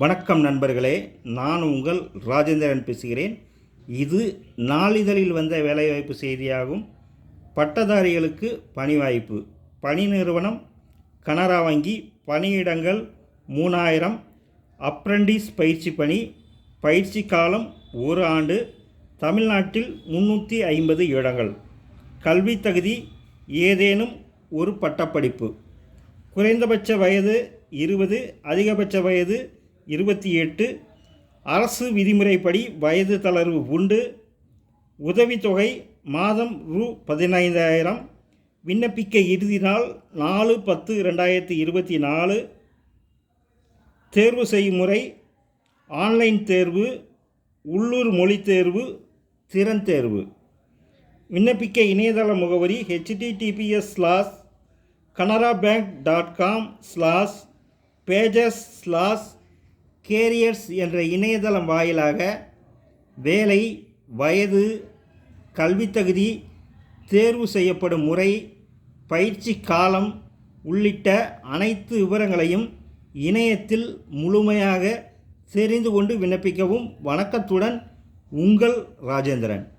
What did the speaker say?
வணக்கம் நண்பர்களே நான் உங்கள் ராஜேந்திரன் பேசுகிறேன். இது நாளிதழில் வந்த வேலைவாய்ப்பு செய்தியாகும். பட்டதாரிகளுக்கு பணி வாய்ப்பு பணி நிறுவனம் கனரா வங்கி பணியிடங்கள் மூணாயிரம். அப்ரண்டிஸ் பயிற்சி பணி பயிற்சி காலம் ஒரு ஆண்டு. தமிழ்நாட்டில் முந்நூற்றி ஐம்பது இடங்கள். கல்வி தகுதி ஏதேனும் ஒரு பட்டப்படிப்பு. குறைந்தபட்ச வயது இருபது அதிகபட்ச வயது இருபத்தி எட்டு அரசு விதிமுறைப்படி வயது தளர்வு உண்டு. உதவித்தொகை மாதம் ரூ. பதினைந்தாயிரம். விண்ணப்பிக்க இறுதி நாள் நாலு பத்து ரெண்டாயிரத்தி இருபத்தி நாலு. தேர்வு செய்முறை ஆன்லைன் தேர்வு உள்ளூர் மொழி தேர்வு திறன் தேர்வு. விண்ணப்பிக்க இணையதள முகவரி HTTPS slash Canara bank dot com slash pages slash careers என்ற இணையதளம் வாயிலாக வேலை வயது கல்வித்தகுதி தேர்வு செய்யப்படும் முறை பயிற்சி காலம் உள்ளிட்ட அனைத்து விவரங்களையும் இணையத்தில் முழுமையாக தெரிந்து கொண்டு விண்ணப்பிக்கவும் வணக்கத்துடன் உங்கள் ராஜேந்திரன்.